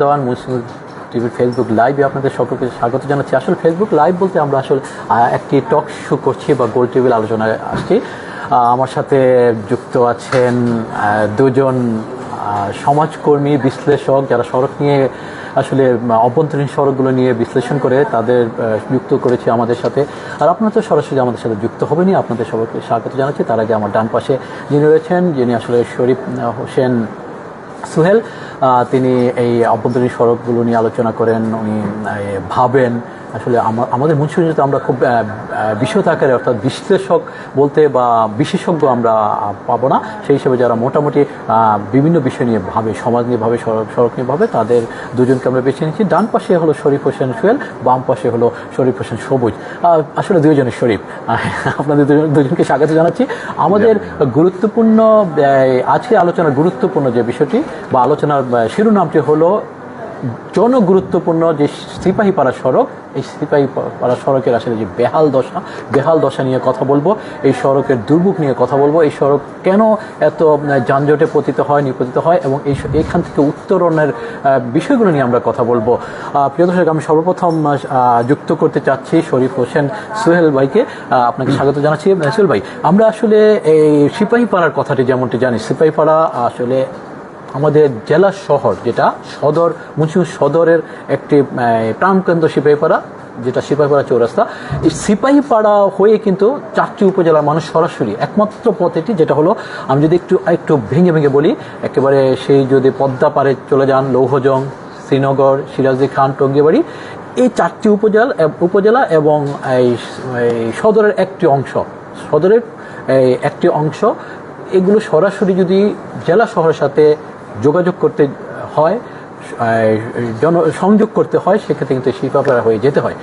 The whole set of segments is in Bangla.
দেওয়ান মুসলিম টিভির ফেসবুক লাইভে আপনাদের সকলকে স্বাগত জানাচ্ছি। আসলে ফেসবুক লাইভ বলতে আমরা আসলে একটি টক শো করছি বা গোল টেবিল আলোচনায় আসছি। আমার সাথে যুক্ত আছেন দুজন সমাজকর্মী, বিশ্লেষক যারা সড়ক নিয়ে আসলে অভ্যন্তরীণ সড়কগুলো নিয়ে বিশ্লেষণ করে তাদের যুক্ত করেছি আমাদের সাথে। আর আপনারা তো সরাসরি আমাদের সাথে যুক্ত হবেনি আপনাদের সবাইকে স্বাগত জানাচ্ছি। তার আগে আমার ডান পাশে যিনি রয়েছেন, যিনি আসলে শরীফ হোসেন সুহেল তিনি এই অভ্যন্তরীণ সড়কগুলো নিয়ে আলোচনা করেন উনি ভাবেন আসলে আমাদের মুন্সিগঞ্জে তো আমরা খুব বিশদ আকারে অর্থাৎ বিশ্লেষক বলতে বা বিশেষজ্ঞ আমরা পাবো না। সেই হিসেবে যারা মোটামুটি বিভিন্ন বিষয় নিয়ে ভাবে, সমাজ নিয়ে ভাবে, সড়ক নিয়ে ভাবে, তাদের দুজনকে আমরা বেছে নিচ্ছি ডান পাশে হলো শরীফ হোসেন সোহেল, বাম পাশে হলো শরীফ হোসেন সবুজ। আসলে দুইজনের শরীফ। আপনাদের দুজনকে স্বাগত জানাচ্ছি। আমাদের গুরুত্বপূর্ণ আজকে আলোচনার গুরুত্বপূর্ণ যে বিষয়টি বা আলোচনার শিরোনামটি হলো জনগুরুত্বপূর্ণ যে সিপাহীপাড়া সড়ক, এই সিপাহীপাড়া সড়কের আসলে যে বেহাল দশা বেহাল দশা নিয়ে কথা বলব, এই সড়কের দুর্ভোগ নিয়ে কথা বলব, এই সড়ক কেন এত যানজটে পতিত হয়, নিপতিত হয়, এবং এই এখান থেকে উত্তরণের বিষয়গুলো নিয়ে আমরা কথা বলব। প্রিয় দর্শক, আমি সর্বপ্রথম যুক্ত করতে চাচ্ছি শরীফ হোসেন সোহেল ভাইকে। আপনাকে স্বাগত জানাচ্ছি। সোহেল ভাই, আমরা আসলে এই সিপাহীপাড়ার কথাটি যেমনটি জানি সিপাহীপাড়া আসলে আমাদের জেলা শহর যেটা, সদর, মুন্সিগঞ্জ সদরের একটি প্রাণকেন্দ্র সিপাহীপাড়া, যেটা সিপাহীপাড়া চৌরাস্তা। এই সিপাহীপাড়া হয়ে কিন্তু চারটি উপজেলার মানুষ সরাসরি একমাত্র পথ এটি, যেটা হলো, আমি যদি একটু একটু ভেঙে ভেঙে বলি, একেবারে সেই যদি পদ্মা পারে চলে যান, লৌহজং, শ্রীনগর সিরাজদি খান, টঙ্গিবাড়ি, এই চারটি উপজেলা উপজেলা এবং এই সদরের একটি অংশ, সদরের একটি অংশ, এগুলো সরাসরি যদি জেলা শহরের সাথে যোগাযোগ করতে হয় জন, সংযোগ করতে হয়, সেক্ষেত্রে কিন্তু সিপাহপাড়া হয়ে যেতে হয়।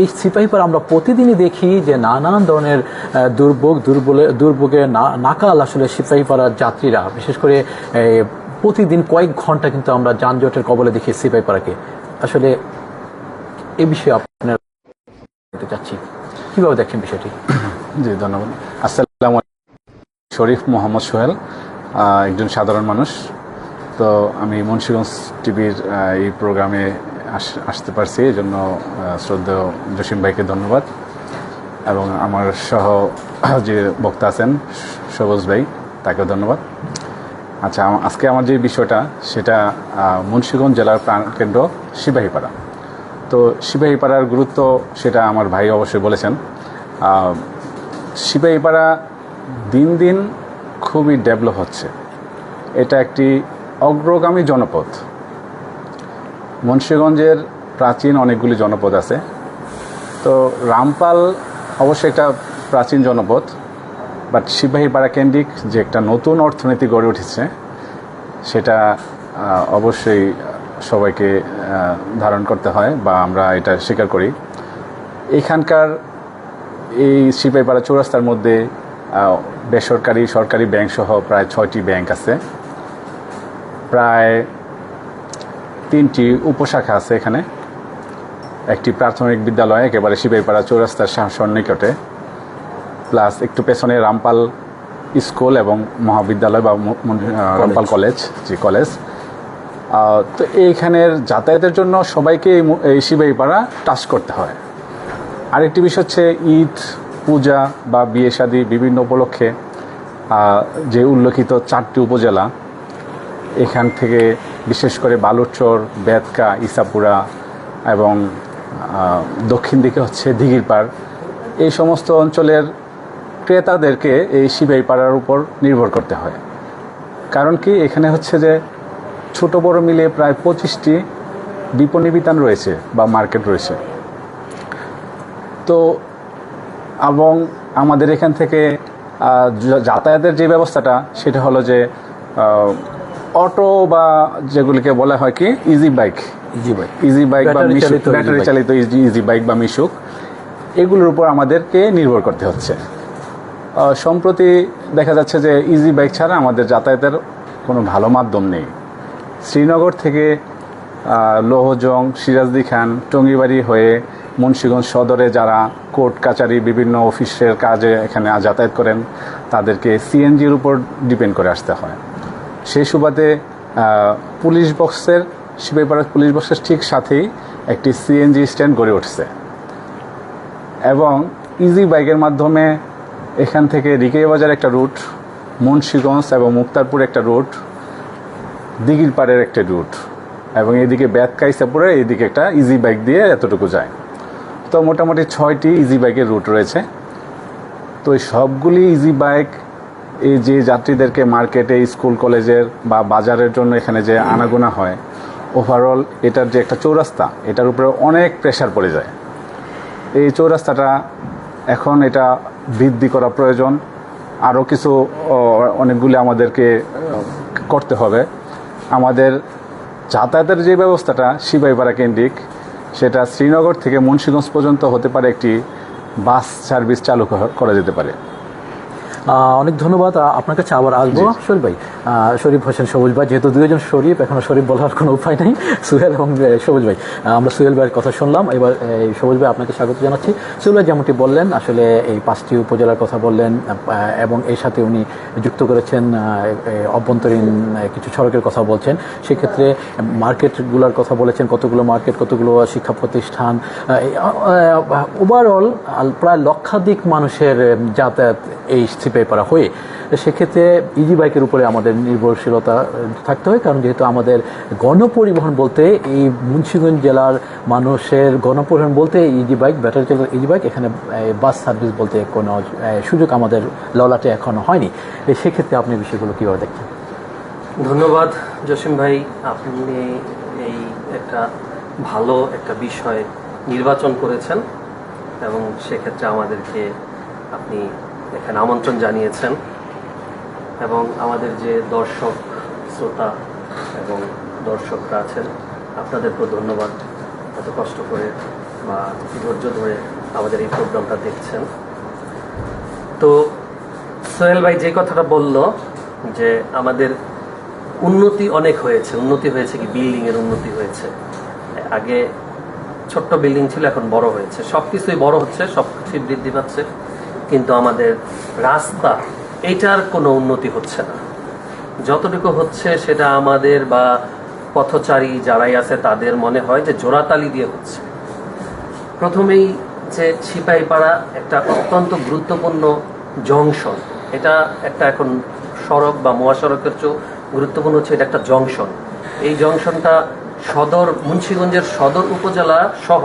এই সিপাহীপাড়া আমরা প্রতিদিনই দেখি যে নানান ধরনের দুর্ভোগ, দুর্বলে, দুর্ভোগে নাকাল আসলে সিপাহীপাড়ার যাত্রীরা। বিশেষ করে প্রতিদিন কয়েক ঘণ্টা কিন্তু আমরা যানজটের কবলে দেখি সিপাহীপাড়াকে আসলে এ বিষয়ে আপনার চাচ্ছি। কীভাবে দেখছেন বিষয়টি? জি, ধন্যবাদ। আসসালামু শরীফ মোহাম্মদ সোহেল একজন সাধারণ মানুষ। তো আমি মুন্সিগঞ্জ টিভির এই প্রোগ্রামে আস- আসতে পারছি। এই জন্য শ্রদ্ধেয় জসিম ভাইকে ধন্যবাদ। এবং আমার সহ যে বক্তা আছেন, সবুজ ভাই, তাকেও ধন্যবাদ। আচ্ছা আজকে আমার যে বিষয়টা, সেটা মুন্সিগঞ্জ জেলার প্রাণকেন্দ্র সিপাহীপাড়া। তো সিপাহীপাড়ার গুরুত্ব, সেটা আমার ভাই অবশ্যই বলেছেন। সিপাহীপাড়া দিন দিন খুবই ডেভেলপ হচ্ছে। এটা একটি অগ্রগামী জনপদ। মুন্সিগঞ্জের প্রাচীন অনেকগুলি জনপদ আছে। তো রামপাল অবশ্যই একটা প্রাচীন জনপদ বাট সিপাহীপাড়া কেন্দ্রিক যে একটা নতুন অর্থনীতি গড়ে উঠেছে, সেটা অবশ্যই সবাইকে ধারণ করতে হয় বা আমরা এটা স্বীকার করি। এখানকার এই সিপাহীপাড়া চৌরাস্তার মধ্যে বেসরকারি সরকারি ব্যাংক সহ প্রায় ছয়টি ব্যাংক আছে। প্রায় তিনটি উপশাখা আছে এখানে। একটি প্রাথমিক বিদ্যালয় একেবারে শিবাইপাড়া চৌরাস্তার শাসন নিকটে। প্লাস একটু পেছনে রামপাল স্কুল এবং মহাবিদ্যালয় বা রামপাল কলেজ জি কলেজ। তো এইখানের যাতায়াতের জন্য সবাইকে এই শিবাইপাড়া টাচ করতে হয়। আরেকটি বিষয় হচ্ছে ঈদ পূজা বা বিয়ে শাদী বিভিন্ন উপলক্ষে যে উল্লেখিত চারটি উপজেলা, এখান থেকে বিশেষ করে বালুরচর, বেতকা, ইসাপুরা এবং দক্ষিণ দিকে হচ্ছে দিঘিরপাড়, এই সমস্ত অঞ্চলের ক্রেতাদেরকে এই সিবাই পাড়ার উপর নির্ভর করতে হয়। কারণ কি? এখানে হচ্ছে যে ছোট বড় মিলিয়ে প্রায় পঁচিশটি বিপণী বিতান রয়েছে বা মার্কেট রয়েছে। তো এবং আমাদের এখান থেকে যাতায়াতের যে ব্যবস্থাটা সেটা হলো যে অটো বা যেগুলিকে বলা হয় কি ইজি বাইক জি ভাই ইজি বাইক বা ব্যাটারি মিশুক চালিত ব্যাটারি চালিত ইজি ইজি বাইক বা মিশুক এগুলোর উপর আমাদেরকে নির্ভর করতে হচ্ছে। সম্প্রতি দেখা যাচ্ছে যে ইজি বাইক ছাড়া আমাদের যাতায়াতের কোনো ভালো মাধ্যম নেই। শ্রীনগর থেকে লৌহজং সিরাজদি খান টঙ্গিবাড়ি হয়ে মুন্সিগঞ্জ সদরে যারা কোর্ট কাচারি বিভিন্ন অফিসের কাজে এখানে যাতায়াত করেন, তাদেরকে সিএনজির উপর ডিপেন্ড করে আসতে হয়। সেই সুবাদে পুলিশ বক্সের শিবাইপাড়া পুলিশ বক্সের ঠিক সাথেই একটি সিএনজি স্ট্যান্ড গড়ে উঠছে। এবং ইজি বাইকের মাধ্যমে এখান থেকে রিকেই বাজার একটা রুট, মুন্সীগঞ্জ এবং মুক্তারপুর একটা রুট, দিঘির পাড়ের একটা রুট এবং এদিকে ব্যাতকাইসাপুরে এদিকে একটা ইজি বাইক দিয়ে এতটুকু যায়। তো মোটামুটি ছয়টি ইজি বাইকের রুট রয়েছে। তো এই সবগুলি ইজি বাইক এই যে যাত্রীদেরকে মার্কেটে স্কুল কলেজের বা বাজারের জন্য এখানে যে আনাগোনা হয় ওভারঅল এটার যে একটা চৌরাস্তা, এটার উপরে অনেক প্রেশার পড়ে যায়। এই চৌরাস্তাটা এখন এটা বৃদ্ধি করা প্রয়োজন। আরও কিছু অনেকগুলি আমাদেরকে করতে হবে। আমাদের যাতায়াতের যে ব্যবস্থাটা সিপাহীপাড়া কেন্দ্রিক সেটা শ্রীনগর থেকে মুন্সীগঞ্জ পর্যন্ত হতে পারে একটি বাস সার্ভিস চালু করা- যেতে পারে। অনেক ধন্যবাদ। আপনার কাছে আবার আসব। শরীফ ভাই শরীফ হোসেন সবুজ ভাই যেহেতু দুজন শরীফ এখনও শরীফ বলার কোনো উপায় নেই। সুহেল এবং সবুজ ভাই আমরা সুহেল ভাইয়ের কথা শুনলাম। এবার এই সবুজ ভাই আপনাকে স্বাগত জানাচ্ছি। সুহেল ভাই যেমনটি বললেন আসলে এই পাঁচটি উপজেলার কথা বললেন এবং এর সাথে উনি যুক্ত করেছেন অভ্যন্তরীণ কিছু সড়কের কথা বলছেন। সেক্ষেত্রে মার্কেটগুলোর কথা বলেছেন কতগুলো মার্কেট কতগুলো শিক্ষা প্রতিষ্ঠান ওভারঅল প্রায় লক্ষাধিক মানুষের যাতায়াত এই সিপাহীপাড়া হয়ে সেক্ষেত্রে ইজি বাইকের উপরে আমাদের নির্ভরশীলতা থাকতে হয়। কারণ যেহেতু আমাদের গণপরিবহন বলতে এই মুন্সিগঞ্জ জেলার মানুষের গণপরিবহন বলতে ইজি বাইক ব্যাটারি চালিত ইজি বাইক এখানে বাস সার্ভিস বলতে কোনো সুযোগ আমাদের ললাটে এখনও হয়নি। সেক্ষেত্রে আপনি বিষয়গুলো কীভাবে দেখছেন? ধন্যবাদ, জসিম ভাই। আপনি এই একটা ভালো একটা বিষয় নির্বাচন করেছেন এবং সেক্ষেত্রে আমাদেরকে আপনি এখানে আমন্ত্রণ জানিয়েছেন এবং আমাদের যে দর্শক শ্রোতা এবং দর্শকরা আছেন, আপনাদেরকেও ধন্যবাদ। এত কষ্ট করে বা ধৈর্য ধরে আমাদের এই প্রোগ্রামটা দেখছেন। তো সোহেল ভাই যে কথাটা বলল যে আমাদের উন্নতি অনেক হয়েছে, উন্নতি হয়েছে কি? বিল্ডিংয়ের উন্নতি হয়েছে। আগে ছোট্ট বিল্ডিং ছিল, এখন বড় হয়েছে। সব কিছুই বড় হচ্ছে সব কিছুই বৃদ্ধি পাচ্ছে। কিন্তু আমাদের রাস্তা, এটার কোনো উন্নতি হচ্ছে না। যতটুকু হচ্ছে সেটা আমাদের বা পথচারী যারাই আছে তাদের মনে হয় যে জোড়াতালি দিয়ে হচ্ছে। প্রথমেই যে সিপাহীপাড়া একটা অত্যন্ত গুরুত্বপূর্ণ জংশন, এটা একটা এখন সড়ক বা মহাসড়কের চেয়েও গুরুত্বপূর্ণ হচ্ছে এটা একটা জংশন। এই জংশনটা সদর, মুন্সীগঞ্জের সদর উপজেলা সহ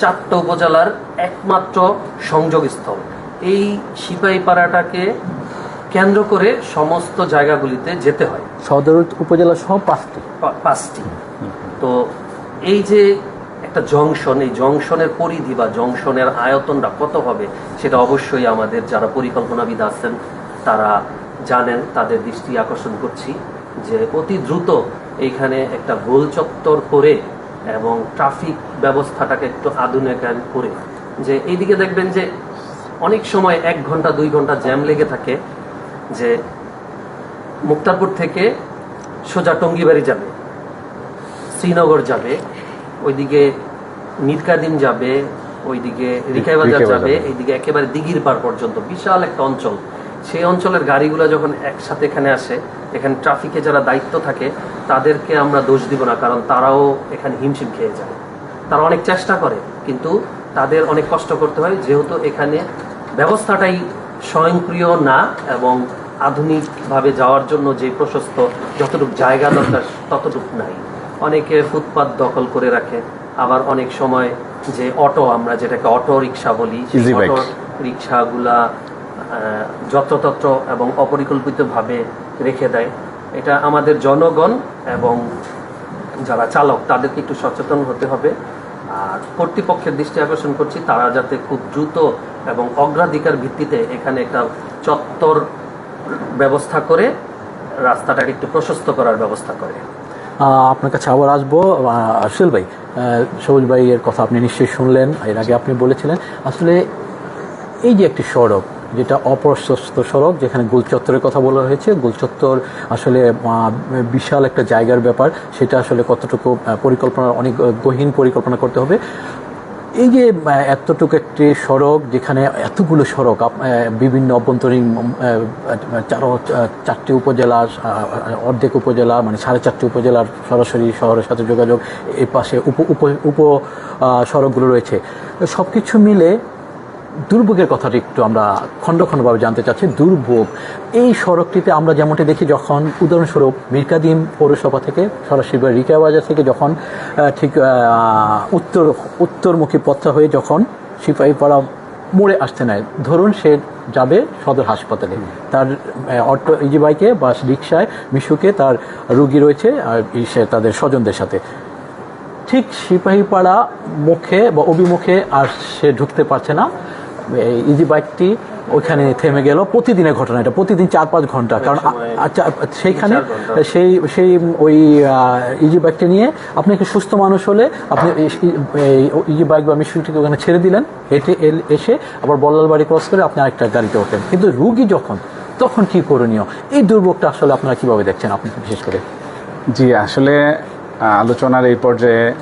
চারটা উপজেলার একমাত্র সংযোগস্থল। এই সিপাহীপাড়াটাকে কেন্দ্র করে সমস্ত জায়গাগুলিতে যেতে হয়। সদর উপজেলা সহ পাঁচটি। পাঁচটি। তো এই যে একটা জংশন এই জংশনের পরিধি বা জংশনের আয়তনটা কত হবে সেটা অবশ্যই আমাদের যারা পরিকল্পনাবিদ আছেন তারা জানেন তাদের দৃষ্টি আকর্ষণ করছি যে অতি দ্রুত এইখানে একটা গোল চত্বর করে এবং ট্রাফিক ব্যবস্থাটাকে একটু আধুনিকায়ন করে যে এইদিকে দেখবেন যে অনেক সময় এক ঘণ্টা দুই ঘণ্টা জ্যাম লেগে থাকে যে মুক্তারপুর থেকে সোজা টঙ্গিবাড়ি যাবে শ্রীনগর যাবে ওইদিকে মিরকাদিম যাবে ওইদিকে রিকাইবাজার যাবে। এইদিকে একেবারে দিঘির পার পর্যন্ত বিশাল একটা অঞ্চল সেই অঞ্চলের গাড়িগুলো যখন একসাথে এখানে আসে এখানে ট্রাফিকে যারা দায়িত্ব থাকে তাদেরকে আমরা দোষ দিব না কারণ তারাও এখানে হিমশিম খেয়ে যায় তারা অনেক চেষ্টা করে কিন্তু তাদের অনেক কষ্ট করতে হয় যেহেতু এখানে ব্যবস্থাটাই স্বয়ংক্রিয় না এবং আধুনিকভাবে যাওয়ার জন্য যে প্রশস্ত যতটুকু জায়গা দরকার ততটুকু নাই। অনেকে ফুটপাত দখল করে রাখে। আবার অনেক সময় যে অটো আমরা যেটাকে অটো রিক্সা বলি অটো রিক্সাগুলা যত্রতত্র এবং অপরিকল্পিতভাবে রেখে দেয়। এটা আমাদের জনগণ এবং যারা চালক তাদেরকে একটু সচেতন হতে হবে। আর কর্তৃপক্ষের দৃষ্টি আকর্ষণ করছি তারা যাতে খুব দ্রুত এবং অগ্রাধিকার ভিত্তিতে এখানে একটা চত্বর ব্যবস্থা করে রাস্তাটাকে একটু প্রশস্ত করার ব্যবস্থা করে। আপনার কাছে আবার আসব। আহ, সুহেল ভাই সবুজ এর কথা আপনি নিশ্চয়ই শুনলেন এর আগে আপনি বলেছিলেন। আসলে এই যে একটি সড়ক যেটা অপ্রশস্ত সড়ক যেখানে গোলচত্বরের কথা বলা হয়েছে গোলচত্বর আসলে বিশাল একটা জায়গার ব্যাপার সেটা আসলে কতটুকু পরিকল্পনা অনেক গহীন পরিকল্পনা করতে হবে। এই যে এতটুকু একটি সড়ক যেখানে এতগুলো সড়ক বিভিন্ন অভ্যন্তরীণ চার চারো চারটি উপজেলা অর্ধেক উপজেলা মানে সাড়ে চারটি উপজেলার সরাসরি শহরের সাথে যোগাযোগ এর পাশে উপ উপ উপ সড়কগুলো রয়েছে। সব কিছু মিলে দুর্ভোগের কথাটি একটু আমরা খণ্ড খণ্ডভাবে জানতে চাচ্ছি। দুর্ভোগ। এই সড়কটিতে আমরা যেমনটি দেখি যখন, উদাহরণস্বরূপ মিরকাদিম পৌরসভা থেকে, সরাসরি রিকা বাজার থেকে যখন ঠিক উত্তর, উত্তরমুখী পথটা হয়ে যখন সিপাহীপাড়া মোড়ে আসতে নেয়, ধরুন সে যাবে সদর হাসপাতালে। তার অটো ইজি বাইকে বা রিক্সায় মিশুকে তার রুগী রয়েছে, আর সে তাদের স্বজনদের সাথে। ঠিক সিপাহীপাড়া মুখে বা অভিমুখে আর সে ঢুকতে পারছে না। ইজি বাইকটি ওইখানে থেমে গেল। প্রতিদিনের ঘটনা এটা প্রতিদিন চার পাঁচ ঘণ্টা কারণ আচ্ছা সেইখানে। সেই সেই ওই ইজি বাইকটি নিয়ে আপনি একটু সুস্থ মানুষ হলে আপনি ইজি বাইক বা মিশুটিকে ওখানে ছেড়ে দিলেন। হেঁটে এল- এসে আবার বল্লাল বাড়ি ক্রস করে আপনি আরেকটা গাড়িতে ওঠেন। কিন্তু রুগী যখন তখন কি করণীয়? এই দুর্ভোগটা আসলে আপনারা কীভাবে দেখছেন আপনি বিশেষ করে? জি আসলে আলোচনার এই পর্যায়ে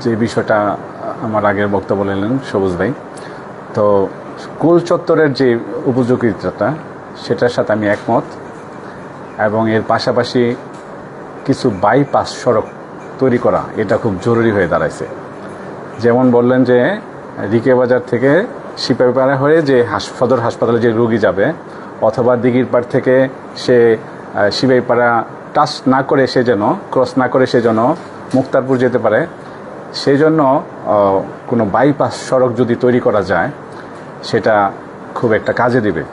যে বিষয়টা আমার আগের বক্তব্য নিলেন সবুজ ভাই তো কুল চত্বরের যে উপযোগিতাটা, সেটার সাথে আমি একমত। এবং এর পাশাপাশি কিছু বাইপাস সড়ক তৈরি করা, এটা খুব জরুরি হয়ে দাঁড়াইছে। যেমন বললেন যে, রিকে বাজার থেকে সিপাহীপাড়া হয়ে যে সদর হাসপাতালে যে রোগী যাবে, অথবা দিঘির পাড় থেকে সে সিপাহীপাড়া টাচ না করে সে যেন ক্রস না করে সে যেন মুক্তারপুর যেতে পারে সেই জন্য কোনো বাইপাস সড়ক যদি তৈরি করা যায় সেটা খুব একটা কাজে দিবে।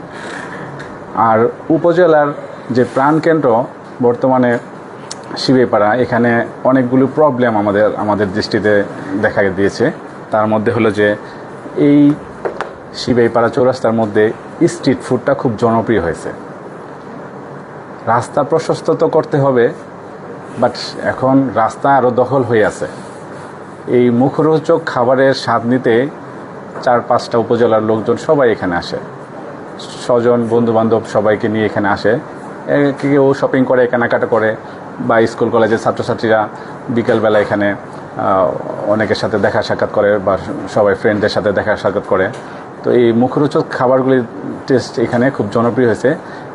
আর উপজেলার যে প্রাণকেন্দ্র, বর্তমানে শিবেপাড়া এখানে অনেকগুলো প্রবলেম আমাদের আমাদের দৃষ্টিতে দেখা দিয়েছে। তার মধ্যে হলো যে, এই শিবেপাড়া চৌরাস্তার মধ্যে স্ট্রিট ফুডটা খুব জনপ্রিয় হয়েছে। রাস্তা প্রশস্ত তো করতে হবে বাট এখন রাস্তা আরও দখল হয়ে আছে। এই মুখরোচক খাবারের স্বাদ নিতে চার, পাঁচটা উপজেলার লোকজন সবাই এখানে আসে। স্বজন বন্ধু বান্ধব সবাইকে নিয়ে এখানে আসে। কেউ শপিং করে, কেনাকাটা করে, বা স্কুল, কলেজের ছাত্রছাত্রীরা বিকেলবেলা এখানে অনেকের সাথে দেখা সাক্ষাৎ করে বা সবাই ফ্রেন্ডদের সাথে দেখা সাক্ষাৎ করে। তো এই মুখরোচক খাবারগুলির টেস্ট এখানে খুব জনপ্রিয় হয়েছে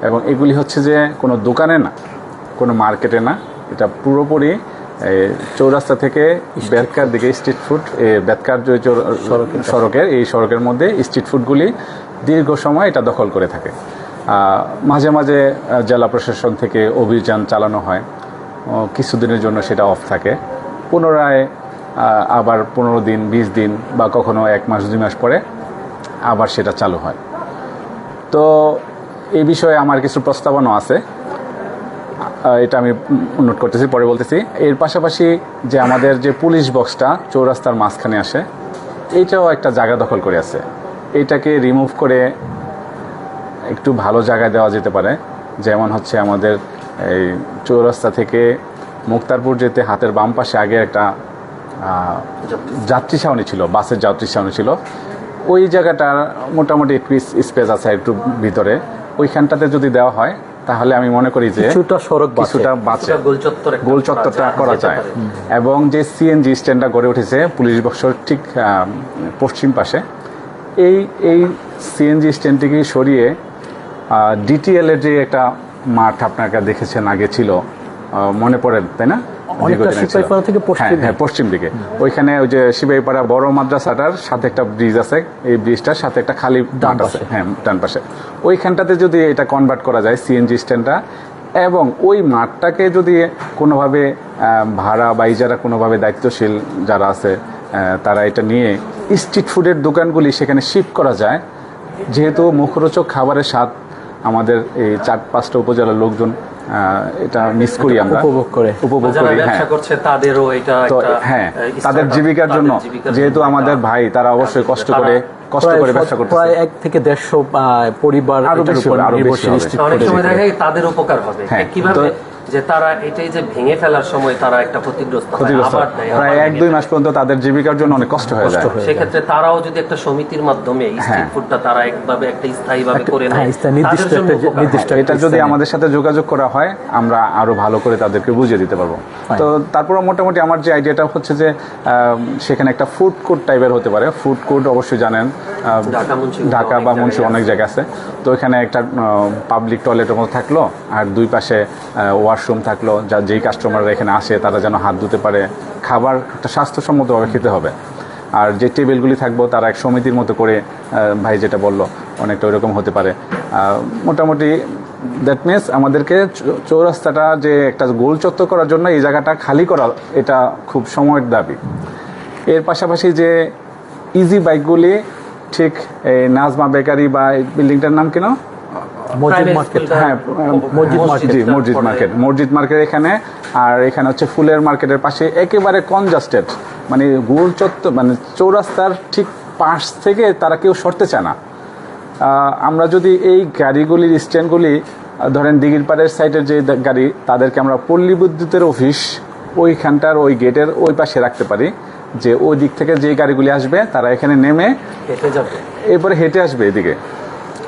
এবং এগুলি হচ্ছে যে কোনো দোকানে না, কোনো মার্কেটে না, এটা পুরোপুরি চৌরাস্তা থেকে বেদকার দিকে স্ট্রিট ফুড বেদকার যে সড়কের এই সড়কের মধ্যে স্ট্রিট ফুডগুলি দীর্ঘ সময় এটা দখল করে থাকে। মাঝে মাঝে জেলা প্রশাসন থেকে অভিযান চালানো হয়। কিছুদিনের জন্য সেটা অফ থাকে। পুনরায় আবার পনেরো দিন বিশ দিন বা কখনো এক মাস দুই মাস পরে আবার সেটা চালু হয়। তো এই বিষয়ে আমার কিছু প্রস্তাবনা আছে। এটা আমি নোট করতেছি, পরে বলতেছি। এর পাশাপাশি যে আমাদের যে পুলিশ বক্সটা চৌরাস্তার মাঝখানে আসে এইটাও একটা জায়গা দখল করে আছে। এটাকে রিমুভ করে একটু ভালো জায়গায় দেওয়া যেতে পারে। যেমন হচ্ছে আমাদের এই চৌরাস্তা থেকে মুক্তারপুর যেতে হাতের বাম পাশে আগে একটা যাত্রী ছাউনি ছিল, বাসের যাত্রী ছাউনি ছিল। ওই জায়গাটার মোটামুটি একটু স্পেস আছে একটু ভিতরে। ওইখানটাতে যদি দেওয়া হয় তাহলে আমি মনে করি যে কিছুটা সড়ক কিছুটা বাঁচে। গোল চত্বর গোল চত্বরটা করা যায়। এবং যে সিএনজি স্ট্যান্ডটা গড়ে উঠেছে পুলিশ বক্সর ঠিক পশ্চিম পাশে এই এই সিএনজি স্ট্যান্ডটিকে সরিয়ে ডিটিএল এর যে একটা মাঠ আপনারা দেখেছেন আগে ছিল মনে পড়ে তাই না? থেকে পশ্চিমে। হ্যাঁ, হ্যাঁ পশ্চিম দিকে। ওইখানে ওই যে শিবাইপাড়া বড় মাদ্রাসাটার সাথে একটা ব্রিজ আছে। এই ব্রিজটার সাথে একটা খালি মাঠ আছে। হ্যাঁ ডান পাশে। ওইখানটাতে যদি এটা কনভার্ট করা যায় সিএনজি স্ট্যান্ডটা এবং ওই মাঠটাকে যদি কোনোভাবে ভাড়া বা ইজারা কোনোভাবে দায়িত্বশীল যারা আছে তারা এটা নিয়ে স্ট্রিট ফুডের দোকানগুলি সেখানে শিফট করা যায়। যেহেতু মুখরোচক খাবারের স্বাদ আমাদের এই চার পাঁচটা উপজেলার লোকজন এটা মিস করি আমরা। উপভোগ করে। উপভোগ করি হ্যাঁ। করছে তাদেরও এটা হ্যাঁ তাদের জীবিকার জন্য যেহেতু আমাদের ভাই তারা অবশ্যই কষ্ট করে কষ্ট করে ব্যবসা করতেছে। প্রায় এক থেকে দেড়শো পরিবার আরও বেশি আরও বেশি অনেক সময় দেখা তাদের উপকার হবে। হ্যাঁ, কীভাবে যে তারা এটাই যে ভেঙে ফেলার সময় তারা একটা ক্ষতিগ্রস্ত হয়, প্রায় এক দুই মাস পর্যন্ত তাদের জীবিকার জন্য অনেক কষ্ট হয়ে যায়। সেক্ষেত্রে তারাও যদি একটা সমিতির মাধ্যমে হ্যাঁ। স্ট্রিট ফুডটা তারা একভাবে একটা স্থায়ী ভাবে করে নেয় হ্যাঁ, নির্দিষ্ট হয়। নির্দিষ্ট এটা যদি আমাদের সাথে যোগাযোগ করা হয় আমরা আরও ভালো করে তাদেরকে বুঝিয়ে দিতে পারব। তো তারপর মোটামুটি আমার যে আইডিয়াটা হচ্ছে যে আহ, সেখানে একটা ফুড কোর্ট টাইপের হতে পারে। ফুড কোর্ট অবশ্যই জানেন আহ, ঢাকা, বা মুন্সি অনেক জায়গা আছে। তো এখানে একটা পাবলিক টয়লেটের মতো থাকল আর দুই পাশে ওয়াশরুম থাকল, যা যেই কাস্টমাররা এখানে আসে, তারা যেন হাত ধুতে পারে, খাবার একটা স্বাস্থ্যসম্মতভাবে খেতে হবে। আর যে টেবিলগুলি থাকব, তারা এক সমিতির মতো করে ভাই যেটা বলল, অনেকটা ওইরকম হতে পারে। মোটামুটি দ্যাট মিনস আমাদেরকে চৌরাস্তাটা যে একটা গোল চত্বর করার জন্য এই জায়গাটা খালি করা, এটা খুব সময়ের দাবি। এর পাশাপাশি যে ইজি বাইকগুলি ঠিক এই নাজমা বেকারি বা বিল্ডিংটার নাম কেন মসজিদ মার্কেট হ্যাঁ মসজিদ মসজিদ মসজিদ মার্কেট মসজিদ মার্কেট এখানে আর এখানে হচ্ছে ফুলের মার্কেটের পাশে একেবারে কনজাস্টেড মানে গোল চত্বর মানে চৌরাস্তার ঠিক পাশ থেকে তারা কেউ সরতে চায় না। আমরা যদি এই গাড়িগুলির স্ট্যান্ডগুলি ধরেন দিঘির পাড়ের সাইডের যে গাড়ি তাদেরকে আমরা পল্লী বিদ্যুতের অফিস ওইখানটার ওই গেটের ওই পাশে রাখতে পারি যে ওই দিক থেকে যে গাড়িগুলি আসবে তারা এখানে নেমে এরপরে হেঁটে আসবে এদিকে।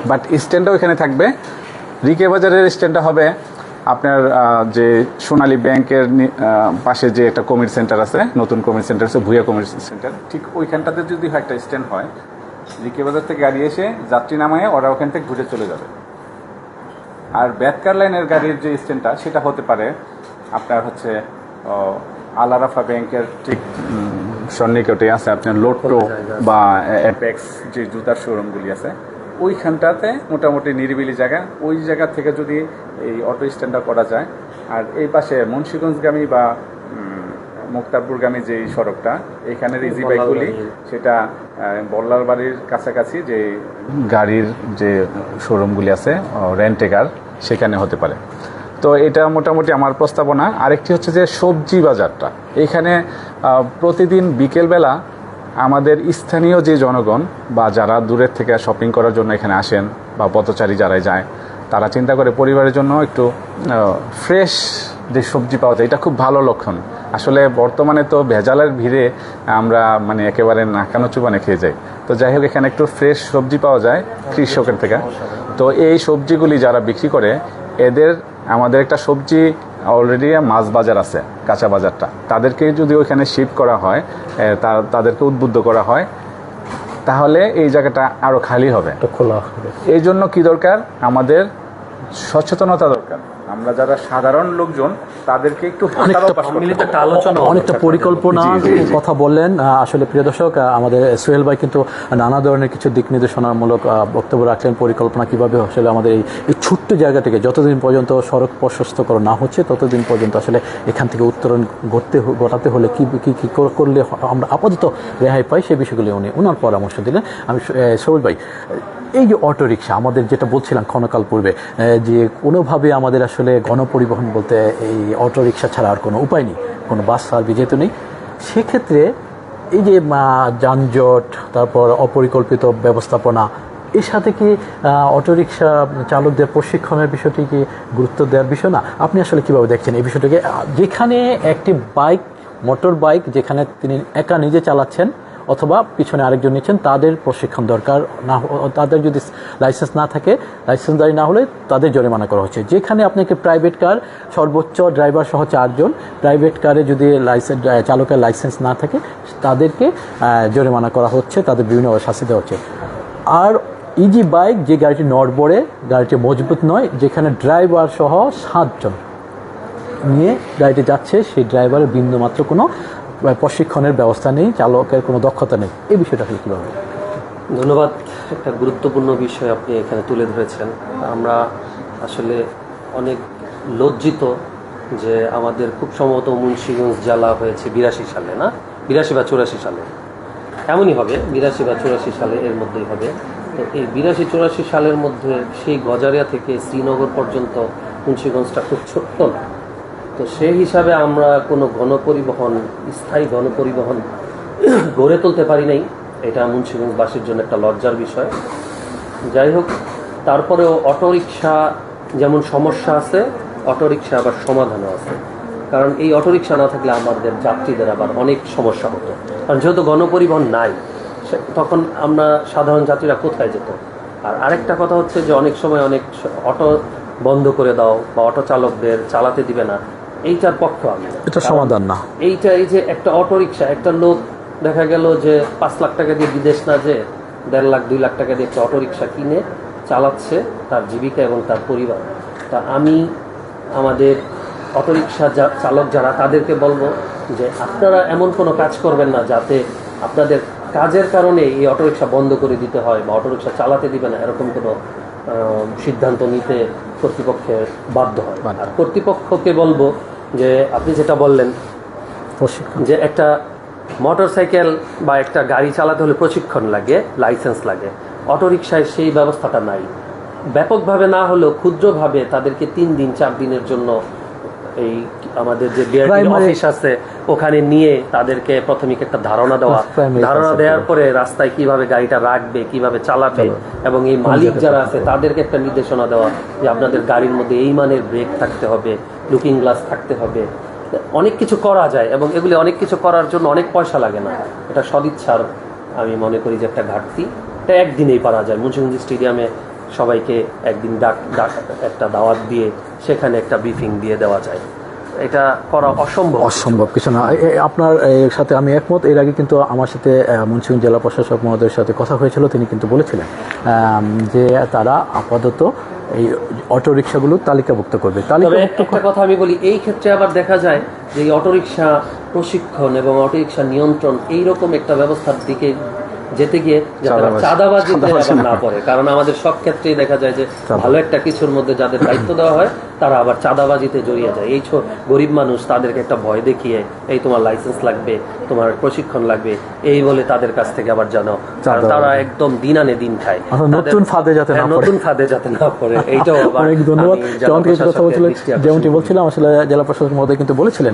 বাট স্ট্যান্ডটাও এখানে থাকবে। রিকে বাজারের স্ট্যান্ডটা হবে আপনার যে সোনালী ব্যাংকের পাশে যে একটা কমিট সেন্টার আছে নতুন কমিট সেন্টার আছে ভুয়া কমিট সেন্টার ঠিক ওইখানটাতে যদি হয় একটা স্ট্যান্ড হয় রিকে বাজার থেকে গাড়ি এসে যাত্রী নামায় ওরা ওখান থেকে ঘুরে চলে যাবে। আর ব্যাটকার লাইনের গাড়ির যে স্ট্যান্ডটা সেটা হতে পারে আপনার হচ্ছে আলারাফা ব্যাংকের ঠিক সন্নিকটে আছে আপনার লোটো বা অ্যাপেক্স যে জুতার শোরুমগুলি আছে। ওইখানটাতে মোটামুটি নিরিবিলি জায়গা। ওই জায়গা থেকে যদি এই অটো স্ট্যান্ডটা করা যায় আর এই পাশে মুন্সিগঞ্জগামী বা মুক্তারপুরগামী যে সড়কটা এখানের ইজি বাইকগুলি সেটা বল্লার বাড়ির কাছাকাছি যে গাড়ির যে শোরুমগুলি আছে রেন্টেকার সেখানে হতে পারে। তো এটা মোটামুটি আমার প্রস্তাবনা। আরেকটি হচ্ছে যে সবজি বাজারটা। এখানে প্রতিদিন বিকেলবেলা আমাদের স্থানীয় যে জনগণ বা যারা দূরের থেকে শপিং করার জন্য এখানে আসেন বা পথচারী যারাই যায়, তারা চিন্তা করে পরিবারের জন্য একটু ফ্রেশ যে সবজি পাওয়া যায়, এটা খুব ভালো লক্ষণ। আসলে বর্তমানে তো ভেজালের ভিড়ে আমরা মানে একেবারে নাকানো চুবানে খেয়ে যাই। তো যাই হোক, এখানে একটু ফ্রেশ সবজি পাওয়া যায় কৃষকের থেকে। তো এই সবজিগুলি যারা বিক্রি করে, এদের, আমাদের একটা সবজি অলরেডি মাছ বাজার আছে কাঁচা বাজারটা। তাদেরকে যদি ওইখানে শিফট করা হয় তাদেরকে উদ্বুদ্ধ করা হয় তাহলে এই জায়গাটা আরও খালি হবে। খোলা হবে। এই জন্য কি দরকার? আমাদের সচেতনতা দরকার। আমরা যারা সাধারণ লোকজন তাদেরকে একটু আলোচনা অনেকটা পরিকল্পনা কথা বললেন। আসলে প্রিয় দর্শক আমাদের সোহেল ভাই কিন্তু নানা ধরনের কিছু দিক নির্দেশনামূলক বক্তব্য রাখলেন পরিকল্পনা কীভাবে আসলে আমাদের এই ছোট্ট জায়গা থেকে যতদিন পর্যন্ত সড়ক প্রশস্তকরণ না হচ্ছে ততদিন পর্যন্ত আসলে এখান থেকে উত্তরণ ঘটতে ঘটাতে হলে কি কি কি কর- করলে আমরা আপাতত রেহাই পাই সেই বিষয়গুলি উনি ওনার পরামর্শ দিলেন। আমি সোহেল ভাই এই যে অটো রিক্সা আমাদের যেটা বলছিলাম ক্ষণকাল পূর্বে যে কোনোভাবে আমাদের আসলে গণপরিবহন বলতে এই অটো রিক্সা ছাড়া আর কোনো উপায় নেই, কোনো বাস সার্ভিস যেহেতু নেই, সেক্ষেত্রে এই যে যানজট, তারপর অপরিকল্পিত ব্যবস্থাপনা, এর সাথে কি অটোরিকশা চালকদের প্রশিক্ষণের বিষয়টি কি গুরুত্ব দেওয়ার বিষয়? না, আপনি আসলে কীভাবে দেখছেন এই বিষয়টাকে? যেখানে একটি বাইক মোটর বাইক যেখানে তিনি একা নিজে চালাচ্ছেন অথবা পিছনে আরেকজন নিচ্ছেন, তাদের প্রশিক্ষণ দরকার না তাদের যদি লাইসেন্স না থাকে লাইসেন্সদারি না হলে তাদের জরিমানা করা হচ্ছে। যেখানে আপনাকে প্রাইভেট কার সর্বোচ্চ ড্রাইভার সহ চারজন প্রাইভেট কারে যদি লাইসেন্স চালকের লাইসেন্স না থাকে, তাদেরকে জরিমানা করা হচ্ছে, তাদের বিভিন্ন শাস্তি দেওয়া হচ্ছে। আর ইজি বাইক যে গাড়িটি নড়বড়ে, গাড়িটি মজবুত নয়, যেখানে ড্রাইভার সহ সাতজন নিয়ে গাড়িটি যাচ্ছে, সেই ড্রাইভারের বিন্দুমাত্র কোনো প্রশিক্ষণের ব্যবস্থা নেই, চালকের কোনো দক্ষতা নেই। এই বিষয়টা আসলে কীভাবে? ধন্যবাদ। একটা গুরুত্বপূর্ণ বিষয় আপনি এখানে তুলে ধরেছেন। আমরা আসলে অনেক লজ্জিত যে আমাদের খুব সম্ভবত মুন্সিগঞ্জ জেলা হয়েছে বিরাশি সালে, না? বিরাশি বা চুরাশি সালে। এমনই হবে, বিরাশি বা চুরাশি সালে এর মধ্যেই হবে। তো এই বিরাশি, চুরাশি সালের মধ্যে সেই গজারিয়া থেকে শ্রীনগর পর্যন্ত মুন্সিগঞ্জটা খুব ছোট্ট না। তো সেই হিসাবে আমরা কোনো গণপরিবহন, স্থায়ী গণপরিবহন গড়ে তুলতে পারি নাই। এটা মুন্সিগঞ্জবাসীর জন্য একটা লজ্জার বিষয়। যাই হোক, তারপরেও অটোরিকশা যেমন সমস্যা আছে, অটোরিকশা আবার সমাধানও আছে। কারণ এই অটোরিকশা না থাকলে আমাদের যাত্রীদের আবার অনেক সমস্যা হতো। কারণ যেহেতু গণপরিবহন নাই তখন আমরা সাধারণ যাত্রীরা কোথায় যেত? আর আরেকটা কথা হচ্ছে যে অনেক সময় অনেক অটো বন্ধ করে দাও বা অটো চালকদের চালাতে দিবে না। এইটার পক্ষ আমি। এটা সমাধান না। এইটা এই যে একটা অটো রিক্সা একটা লোক দেখা গেল যে পাঁচ লাখ টাকা দিয়ে বিদেশ না যে দেড় লাখ দুই লাখ টাকা দিয়ে একটা অটো রিক্সা কিনে চালাচ্ছে তার জীবিকা এবং তার পরিবার। তা আমি আমাদের অটোরিকশা চালক যারা তাদেরকে বলব যে আপনারা এমন কোনো কাজ করবেন না যাতে আপনাদের কাজের কারণে এই অটোরিকশা বন্ধ করে দিতে হয় বা অটোরিকশা চালাতে দিবে না এরকম কোনো সিদ্ধান্ত নিতে কর্তৃপক্ষের বাধ্য হয়। আর কর্তৃপক্ষকে বলব যে আপনি যেটা বললেন যে একটা মোটরসাইকেল বা একটা গাড়ি চালাতে হলে প্রশিক্ষণ লাগে লাইসেন্স লাগে। অটোরিকশায় সেই ব্যবস্থাটা নাই। ব্যাপকভাবে না হলেও ক্ষুদ্রভাবে তাদেরকে তিন দিন চার দিনের জন্য এই আমাদের যে অফিস আছে ওখানে নিয়ে তাদেরকে প্রাথমিক একটা ধারণা দেওয়া। ধারণা দেওয়ার পরে রাস্তায় কীভাবে গাড়িটা রাখবে কীভাবে চালাবে এবং এই মালিক যারা আছে তাদেরকে একটা নির্দেশনা দেওয়া যে আপনাদের গাড়ির মধ্যে এই মানের ব্রেক থাকতে হবে। লুকিং গ্লাস থাকতে হবে। অনেক কিছু করা যায় এবং এগুলি অনেক কিছু করার জন্য অনেক পয়সা লাগে না। এটা সদিচ্ছার আমি মনে করি যে একটা ঘাটতি। এটা একদিনেই পারা যায়। মুন্সিগঞ্জ স্টেডিয়ামে সবাইকে একদিন ডাক ডাক, একটা দাওয়াত দিয়ে সেখানে একটা ব্রিফিং দিয়ে দেওয়া যায়। এটা করা অসম্ভব। অসম্ভব কিছু না। আপনার সাথে আমি একমত। এর আগে কিন্তু আমার সাথে মুন্সিগঞ্জ জেলা প্রশাসক মহোদয়ের সাথে কথা হয়েছিল। তিনি কিন্তু বলেছিলেন যে তারা আপাতত এই অটো রিক্সাগুলো তালিকাভুক্ত করবে। তালিকাভুক্ত একটা কথা আমি বলি এই ক্ষেত্রে আবার দেখা যায় যে এই অটোরিকশা প্রশিক্ষণ এবং অটোরিকশা নিয়ন্ত্রণ এই রকম একটা ব্যবস্থার দিকে যেতে গিয়ে চাঁদাবাজি- না পড়ে। কারণ আমাদের সব ক্ষেত্রেই দেখা যায় যে ভালো একটা কিছুর মধ্যে যাদের দায়িত্ব দেওয়া হয় তারা আবার চাঁদাবাজিতে জড়িয়ে যায়। এই গরিব মানুষ তাদেরকে একটা ভয় দেখিয়ে এই তোমার লাইসেন্স লাগবে তোমার প্রশিক্ষণ লাগবে এই বলে তাদের কাছ থেকে আবার জানো তারা একদম দিন আনে দিন খায় নতুন ফাঁদে যাতে না হ্যাঁ, নতুন ফাঁদে যাতে না পড়ে। এইটাও অনেক ধন্যবাদ। কথা বলছিলেন যেমনটি বলছিলাম আসলে জেলা প্রশাসক মহোদয় কিন্তু বলেছিলেন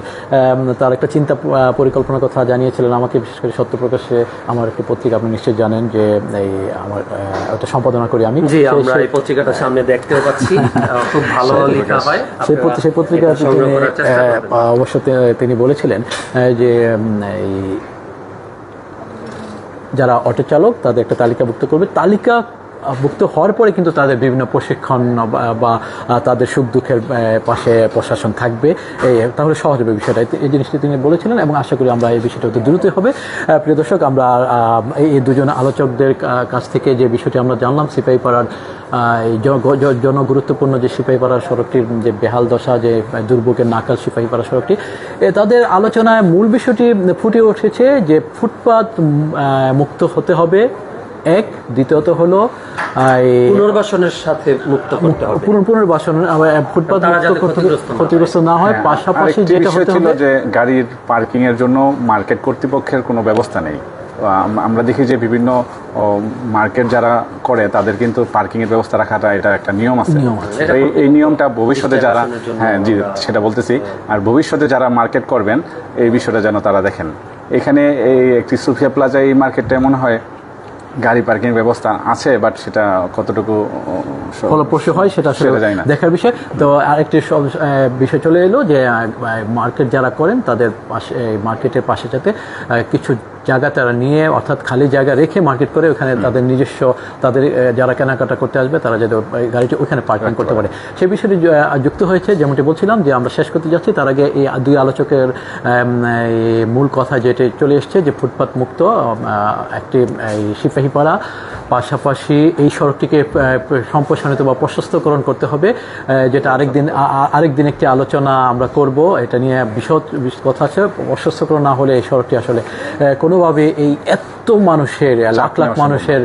তার একটা চিন্তা পরিকল্পনার কথা জানিয়েছিলেন। আমাকে বিশেষ করে সত্যপ্রকাশে আমার একটি পত্রিকা আপনি নিশ্চয়ই জানেন যে এই আমার ওটা সম্পাদনা করি আমি। জি আমরা এই পত্রিকাটা সামনে দেখতেও পাচ্ছি। খুব ভালো লেখা সেই সেই পত্রিকা। অবশ্য তিনি বলেছিলেন যে যারা অটো চালক তাদের একটা তালিকাভুক্ত করবে। তালিকা ভুক্ত হওয়ার পরে কিন্তু তাদের বিভিন্ন প্রশিক্ষণ বা- তাদের সুখ দুঃখের পাশে প্রশাসন থাকবে। তাহলে সহজ হবে বিষয়টা। এই- জিনিসটি তিনি বলেছিলেন এবং আশা করি আমরা এই বিষয়টা অতি দ্রুতই হবে। প্রিয় দর্শক আমরা এই দুজন আলোচকদের কাছ থেকে যে বিষয়টি আমরা জানলাম সিপাহীপাড়ার জনগুরুত্বপূর্ণ যে সিপাহীপাড়া সড়কটির যে বেহাল দশা যে দুর্ভোগের নাকাল সিপাহীপাড়া সড়কটি তাদের আলোচনায় মূল বিষয়টি ফুটে উঠেছে যে ফুটপাত আহ, মুক্ত হতে হবে। এক দ্বিতীয়ত হলো এই পুনর্বাসনের সাথে মুক্ত করতে হবে। পুনর্বাসন ফুটপাত ক্ষতিগ্রস্ত না হয়। হয়। পাশাপাশি যেটা হতে যে গাড়ির পার্কিং এর জন্য মার্কেট কর্তৃপক্ষের কোনো ব্যবস্থা নেই। আমরা দেখি যে বিভিন্ন মার্কেট যারা করে তাদের কিন্তু পার্কিং এর ব্যবস্থা রাখাটা এটা একটা নিয়ম আছে। এই- এই নিয়মটা ভবিষ্যতে যারা হ্যাঁ জি সেটা বলতেছি। আর ভবিষ্যতে যারা মার্কেট করবেন এই বিষয়টা যেন তারা দেখেন। এখানে এই একটি সুফিয়া প্লাজা এই মার্কেটটা মনে হয় গাড়ি পার্কিং ব্যবস্থা আছে বাট সেটা কতটুকু ফলপ্রসূ হয় সেটা। দেখার বিষয়। তো আরেকটি বিষয় চলে এলো যে মার্কেট যারা করেন তাদের পাশে এই মার্কেটের পাশে যাতে কিছু জায়গা তারা নিয়ে অর্থাৎ খালি জায়গা রেখে মার্কেট করে ওখানে তাদের নিজস্ব তাদের যারা কেনাকাটা করতে আসবে তারা যাতে গাড়িটি ওখানে পার্কিং করতে পারে। সে বিষয়টি যুক্ত হয়েছে যেমনটি বলছিলাম যে আমরা শেষ করতে যাচ্ছি। তার আগে এই দুই আলোচকের মূল কথা যেটি চলে এসছে যে ফুটপাত মুক্ত একটি এই সিপাহীপাড়া পাশাপাশি এই সড়কটিকে সম্প্রসারিত বা প্রশস্তকরণ করতে হবে যেটা আরেকদিন আরেকদিন একটি আলোচনা আমরা করব। এটা নিয়ে বিশদ বিশ- কথা আছে। প্রশস্তকরণ না হলে এই সড়কটি আসলে আহ, কোনোভাবে এই এত মানুষের লাখ লাখ মানুষের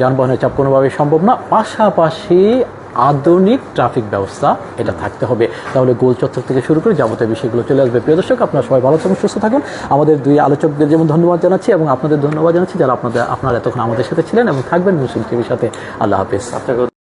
যানবাহনের চাপ কোনোভাবে সম্ভব না। পাশাপাশি আধুনিক ট্রাফিক ব্যবস্থা এটা থাকতে হবে। তাহলে গোল চত্বর থেকে শুরু করে যাবতীয় বিষয়গুলো চলে আসবে। প্রিয় দর্শক আপনারা সবাই ভালো থাকুন সুস্থ থাকুন। আমাদের দুই আলোচকদের যেমন ধন্যবাদ জানাচ্ছি এবং আপনাদের ধন্যবাদ জানাচ্ছি যারা আপনাদের আপনারা এতক্ষণ আমাদের সাথে ছিলেন এবং থাকবেন মুসলিম টিভির সাথে। আল্লাহ হাফিজ।